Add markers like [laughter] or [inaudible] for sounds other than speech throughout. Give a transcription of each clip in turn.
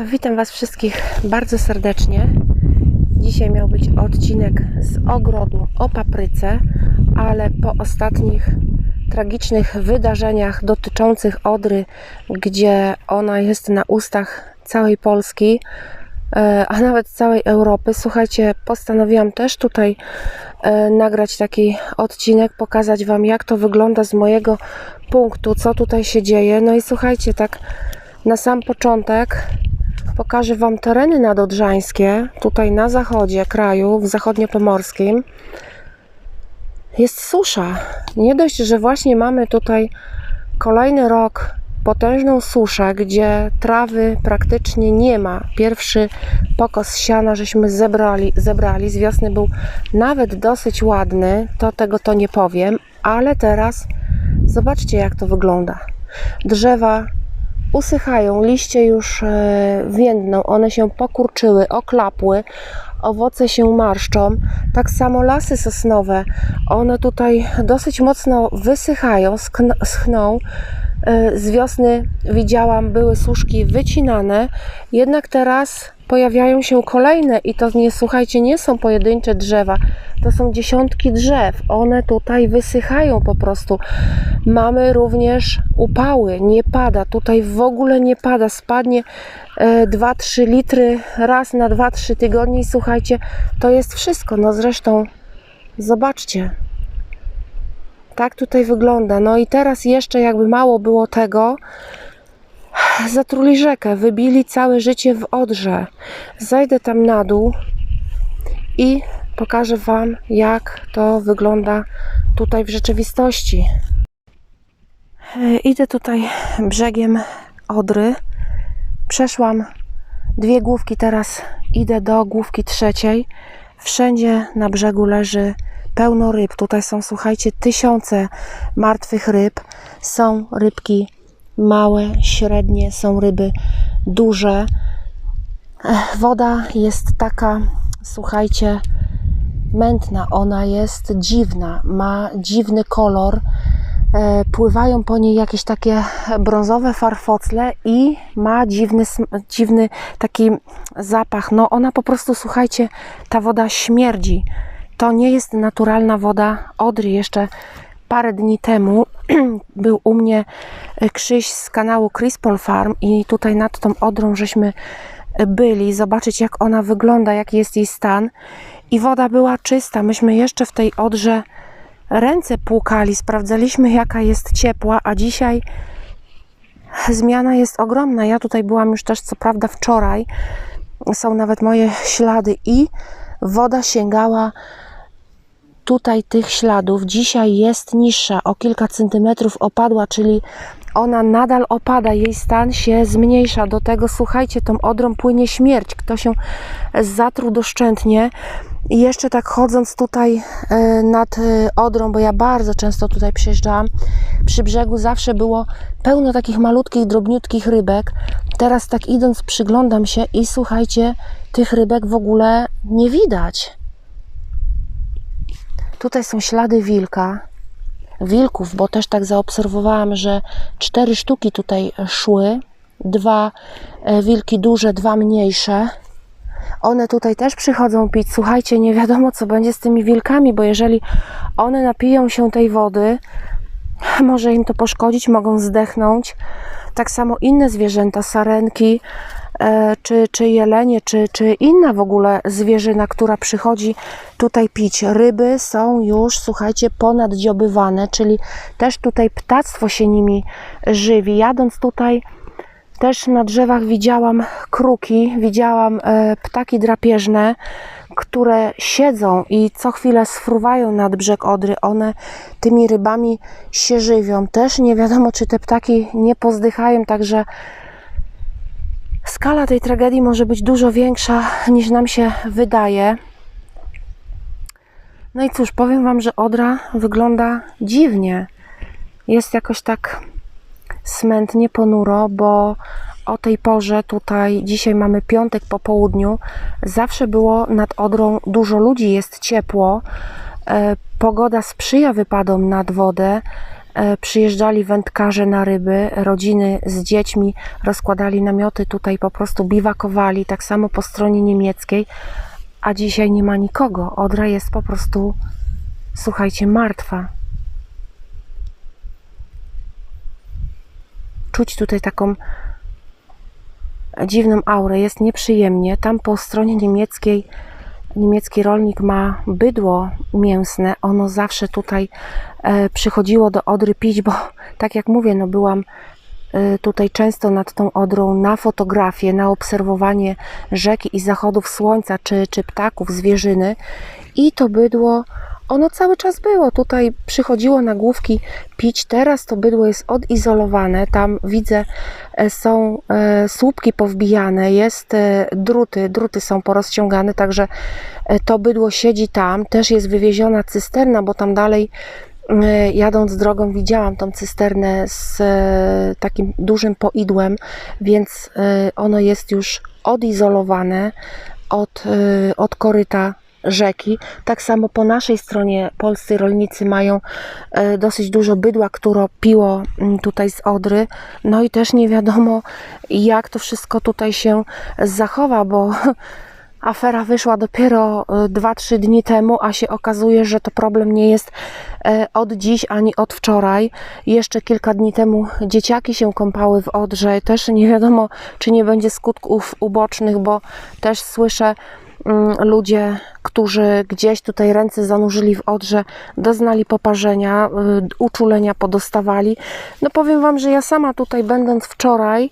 Witam Was wszystkich bardzo serdecznie. Dzisiaj miał być odcinek z ogrodu o papryce, ale po ostatnich tragicznych wydarzeniach dotyczących Odry, gdzie ona jest na ustach całej Polski, e, a nawet całej Europy, słuchajcie, postanowiłam też tutaj e, nagrać taki odcinek, pokazać Wam, jak to wygląda z mojego punktu, co tutaj się dzieje. No i słuchajcie, tak na sam początek pokażę Wam tereny nadodrzańskie, tutaj na zachodzie kraju, w zachodniopomorskim. Jest susza. Nie dość, że właśnie mamy tutaj kolejny rok potężną suszę, gdzie trawy praktycznie nie ma. Pierwszy pokos siana żeśmy zebrali, zebrali. Z wiosny był nawet dosyć ładny, to tego to nie powiem, ale teraz zobaczcie jak to wygląda. Drzewa usychają, liście już e, więdną, one się pokurczyły, oklapły, owoce się marszczą. Tak samo lasy sosnowe, one tutaj dosyć mocno wysychają, schną. E, Z wiosny widziałam, były suszki wycinane, jednak teraz pojawiają się kolejne i to nie, słuchajcie, nie są pojedyncze drzewa, to są dziesiątki drzew. One tutaj wysychają po prostu. Mamy również upały, nie pada, tutaj w ogóle nie pada, spadnie e, 2-3 litry raz na 2-3 tygodnie i słuchajcie, to jest wszystko. No zresztą zobaczcie, tak tutaj wygląda. No i teraz jeszcze jakby mało było tego, zatruli rzekę, wybili całe życie w Odrze. Zajdę tam na dół i pokażę Wam, jak to wygląda tutaj w rzeczywistości. E, Idę tutaj brzegiem Odry. Przeszłam dwie główki, teraz idę do główki trzeciej. Wszędzie na brzegu leży pełno ryb. Tutaj są, słuchajcie, tysiące martwych ryb. Są rybki małe, średnie, są ryby duże. Woda jest taka, słuchajcie, mętna. Ona jest dziwna, ma dziwny kolor. E, Pływają po niej jakieś takie brązowe farfocle i ma dziwny, dziwny taki zapach. No ona po prostu, słuchajcie, ta woda śmierdzi. To nie jest naturalna woda Odry. Jeszcze parę dni temu [clears throat] był u mnie e, Krzyś z kanału Crispol Farm i tutaj nad tą Odrą żeśmy e, byli, zobaczyć jak ona wygląda, jaki jest jej stan. I woda była czysta. Myśmy jeszcze w tej Odrze ręce płukali, sprawdzaliśmy jaka jest ciepła, a dzisiaj zmiana jest ogromna. Ja tutaj byłam już też co prawda wczoraj. Są nawet moje ślady i woda sięgała tutaj tych śladów. Dzisiaj jest niższa, o kilka centymetrów opadła, czyli ona nadal opada, jej stan się zmniejsza. Do tego, słuchajcie, tą odrą płynie śmierć. Kto się zatruł doszczętnie. I jeszcze tak chodząc tutaj e, nad e, Odrą, bo ja bardzo często tutaj przyjeżdżałam, przy brzegu zawsze było pełno takich malutkich, drobniutkich rybek. Teraz tak idąc przyglądam się i słuchajcie, tych rybek w ogóle nie widać. Tutaj są ślady wilka, wilków, bo też tak zaobserwowałam, że cztery sztuki tutaj szły. Dwa e, wilki duże, dwa mniejsze. One tutaj też przychodzą pić. Słuchajcie, nie wiadomo co będzie z tymi wilkami, bo jeżeli one napiją się tej wody, [laughs] może im to poszkodzić, mogą zdechnąć. Tak samo inne zwierzęta, sarenki, czy, czy jelenie, czy, czy inna w ogóle zwierzyna, która przychodzi tutaj pić. Ryby są już, słuchajcie, ponaddziobywane, czyli też tutaj ptactwo się nimi żywi. Jadąc tutaj też na drzewach widziałam kruki, widziałam e, ptaki drapieżne, które siedzą i co chwilę sfruwają nad brzeg Odry. One tymi rybami się żywią. Też nie wiadomo, czy te ptaki nie pozdychają, także skala tej tragedii może być dużo większa niż nam się wydaje. No i cóż, powiem Wam, że Odra wygląda dziwnie. Jest jakoś tak smętnie, ponuro, bo o tej porze tutaj, dzisiaj mamy piątek po południu, zawsze było nad Odrą dużo ludzi, jest ciepło, e, pogoda sprzyja wypadom nad wodę, przyjeżdżali wędkarze na ryby, rodziny z dziećmi rozkładali namioty, tutaj po prostu biwakowali, tak samo po stronie niemieckiej, a dzisiaj nie ma nikogo. Odra jest po prostu, słuchajcie, martwa. Czuć tutaj taką dziwną aurę, jest nieprzyjemnie. Tam po stronie niemieckiej niemiecki rolnik ma bydło mięsne. Ono zawsze tutaj e, przychodziło do Odry pić, bo [laughs] tak jak mówię, no byłam e, tutaj często nad tą Odrą na fotografię, na obserwowanie rzeki i zachodów słońca, czy, czy ptaków, zwierzyny i to bydło ono cały czas było. Tutaj przychodziło na główki pić. Teraz to bydło jest odizolowane. Tam widzę, e, są e, słupki powbijane, jest e, druty, druty są porozciągane, także to bydło siedzi tam. Też jest wywieziona cysterna, bo tam dalej jadąc drogą widziałam tą cysternę z takim dużym poidłem, więc ono jest już odizolowane od, od koryta rzeki. Tak samo po naszej stronie polscy rolnicy mają e, dosyć dużo bydła, które piło mm, tutaj z Odry. No i też nie wiadomo, jak to wszystko tutaj się zachowa, bo [laughs] afera wyszła dopiero 2-3 dni temu, a się okazuje, że to problem nie jest e, od dziś ani od wczoraj. Jeszcze kilka dni temu dzieciaki się kąpały w Odrze. Też nie wiadomo, czy nie będzie skutków ubocznych, bo też słyszę ludzie, którzy gdzieś tutaj ręce zanurzyli w Odrze, doznali poparzenia, y, uczulenia podostawali. No powiem Wam, że ja sama tutaj będąc wczoraj,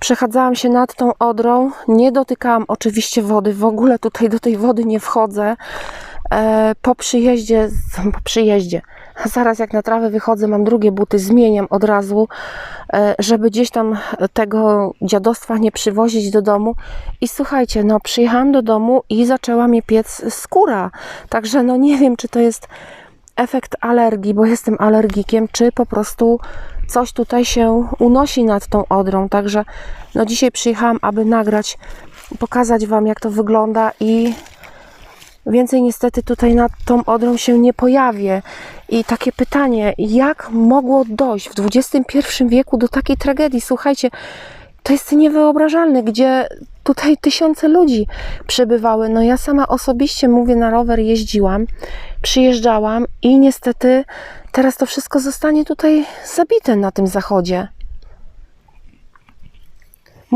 Przechadzałam się nad tą odrą, nie dotykałam oczywiście wody, w ogóle tutaj do tej wody nie wchodzę. E, po przyjeździe, po przyjeździe, zaraz jak na trawę wychodzę, mam drugie buty, zmieniam od razu, e, żeby gdzieś tam tego dziadostwa nie przywozić do domu. I słuchajcie, no przyjechałam do domu i zaczęła mnie piec skóra. Także no nie wiem, czy to jest efekt alergii, bo jestem alergikiem, czy po prostu coś tutaj się unosi nad tą odrą. Także no dzisiaj przyjechałam, aby nagrać, pokazać Wam, jak to wygląda i więcej niestety tutaj nad tą odrą się nie pojawię. I takie pytanie, jak mogło dojść w XXI wieku do takiej tragedii? Słuchajcie, to jest niewyobrażalne, gdzie tutaj tysiące ludzi przebywały. No ja sama osobiście, mówię, na rower jeździłam, przyjeżdżałam i niestety teraz to wszystko zostanie tutaj zabite na tym zachodzie.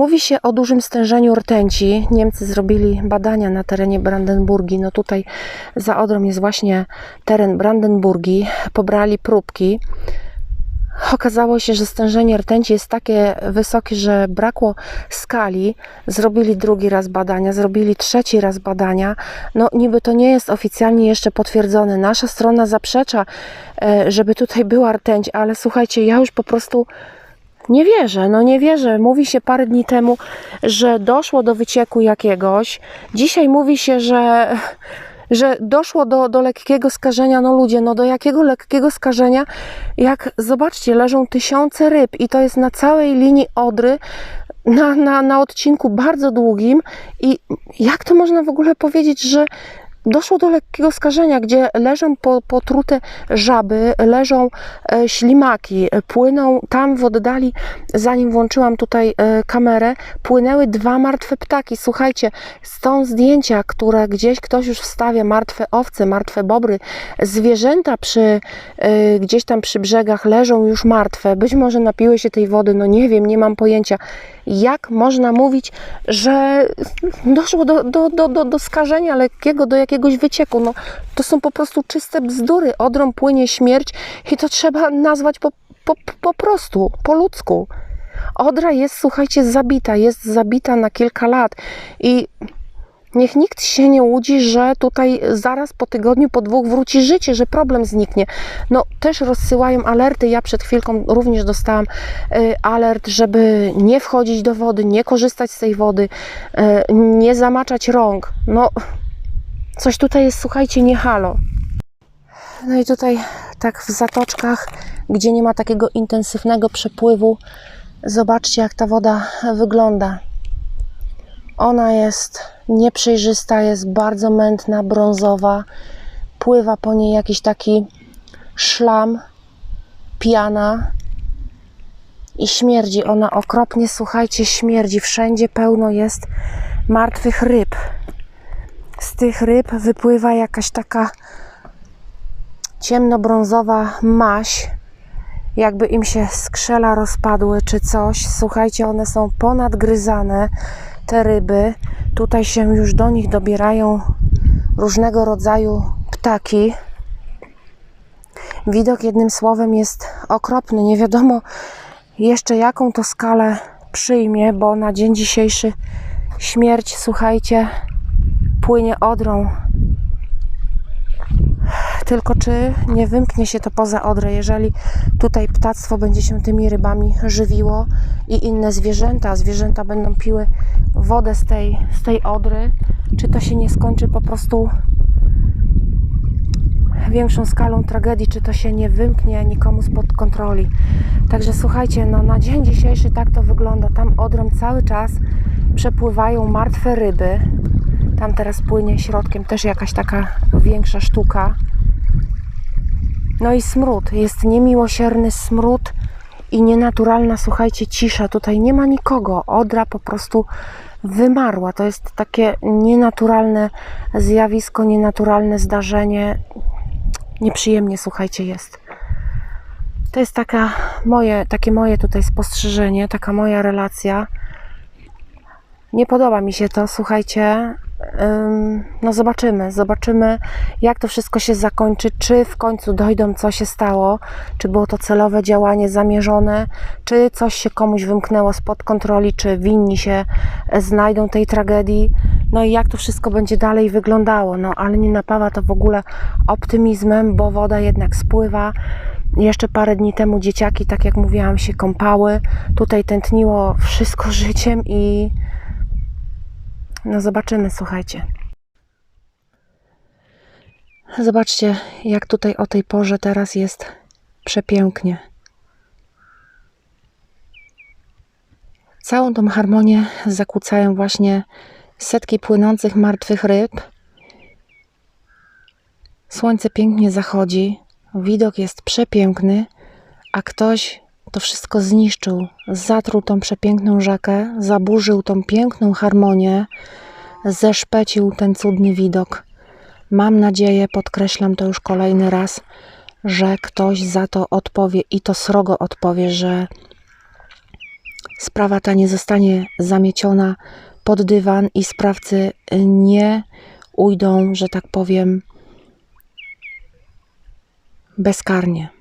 Mówi się o dużym stężeniu rtęci. Niemcy zrobili badania na terenie Brandenburgii. No tutaj za Odrą jest właśnie teren Brandenburgii. Pobrali próbki. Okazało się, że stężenie rtęci jest takie wysokie, że brakło skali. Zrobili drugi raz badania, zrobili trzeci raz badania. No niby to nie jest oficjalnie jeszcze potwierdzone. Nasza strona zaprzecza, e, żeby tutaj była rtęć, ale słuchajcie, ja już po prostu nie wierzę, no nie wierzę. Mówi się parę dni temu, że doszło do wycieku jakiegoś. Dzisiaj mówi się, że, że doszło do, do lekkiego skażenia. No ludzie, no do jakiego lekkiego skażenia? Jak zobaczcie, leżą tysiące ryb i to jest na całej linii Odry. Na, na, na odcinku bardzo długim, i jak to można w ogóle powiedzieć, że doszło do lekkiego skażenia, gdzie leżą po, potrute żaby, leżą e, ślimaki, e, płyną tam w oddali, zanim włączyłam tutaj e, kamerę, płynęły dwa martwe ptaki. Słuchajcie, są zdjęcia, które gdzieś ktoś już wstawia, martwe owce, martwe bobry, zwierzęta przy, gdzieś tam przy brzegach leżą już martwe, być może napiły się tej wody, no nie wiem, nie mam pojęcia. Jak można mówić, że doszło do, do, do, do, do skażenia lekkiego, do jakiegoś wycieku? No, to są po prostu czyste bzdury. Odrą płynie śmierć i to trzeba nazwać po, po, po prostu, po ludzku. Odra jest, słuchajcie, zabita, jest zabita na kilka lat i niech nikt się nie łudzi, że tutaj zaraz po tygodniu, po dwóch wróci życie, że problem zniknie. No też rozsyłają alerty. Ja przed chwilką również dostałam y, alert, żeby nie wchodzić do wody, nie korzystać z tej wody, y, nie zamaczać rąk. No coś tutaj jest, słuchajcie, nie halo. No i tutaj tak w zatoczkach, gdzie nie ma takiego intensywnego przepływu, zobaczcie jak ta woda wygląda. Ona jest nieprzejrzysta, jest bardzo mętna, brązowa. Pływa po niej jakiś taki szlam. pijana i śmierdzi. Ona okropnie, słuchajcie, śmierdzi. Wszędzie pełno jest martwych ryb. Z tych ryb wypływa jakaś taka ciemnobrązowa maś, jakby im się skrzela rozpadły czy coś. Słuchajcie, one są ponadgryzane, te ryby. Tutaj się już do nich dobierają różnego rodzaju ptaki. Widok jednym słowem jest okropny. Nie wiadomo jeszcze jaką to skalę przyjmie, bo na dzień dzisiejszy śmierć, słuchajcie, płynie odrą. Tylko czy nie wymknie się to poza Odrę, jeżeli tutaj ptactwo będzie się tymi rybami żywiło i inne zwierzęta, zwierzęta będą piły wodę z tej, z tej Odry, czy to się nie skończy po prostu większą skalą tragedii, czy to się nie wymknie nikomu spod kontroli. Także słuchajcie, no na dzień dzisiejszy tak to wygląda. Tam Odrą cały czas przepływają martwe ryby. Tam teraz płynie środkiem też jakaś taka większa sztuka. No i smród. Jest niemiłosierny smród i nienaturalna, słuchajcie, cisza. Tutaj nie ma nikogo. Odra po prostu wymarła. To jest takie nienaturalne zjawisko, nienaturalne zdarzenie. Nieprzyjemnie, słuchajcie, jest. To jest taka moje, takie moje tutaj spostrzeżenie, taka moja relacja. Nie podoba mi się to, słuchajcie. No zobaczymy, zobaczymy jak to wszystko się zakończy, czy w końcu dojdą co się stało, czy było to celowe działanie zamierzone, czy coś się komuś wymknęło spod kontroli, czy winni się e, znajdą tej tragedii, no i jak to wszystko będzie dalej wyglądało, no ale nie napawa to w ogóle optymizmem, bo woda jednak spływa, jeszcze parę dni temu dzieciaki, tak jak mówiłam, się kąpały. Tutaj tętniło wszystko [laughs] życiem i no zobaczymy, słuchajcie. Zobaczcie, jak tutaj o tej porze teraz jest przepięknie. Całą tą harmonię zakłócają właśnie setki płynących martwych ryb. Słońce pięknie zachodzi, widok jest przepiękny, a ktoś to wszystko zniszczył, zatruł tą przepiękną rzekę, zaburzył tą piękną harmonię, zeszpecił ten cudny widok. Mam nadzieję, podkreślam to już kolejny raz, że ktoś za to odpowie i to srogo odpowie, że sprawa ta nie zostanie zamieciona pod dywan i sprawcy nie ujdą, że tak powiem, bezkarnie.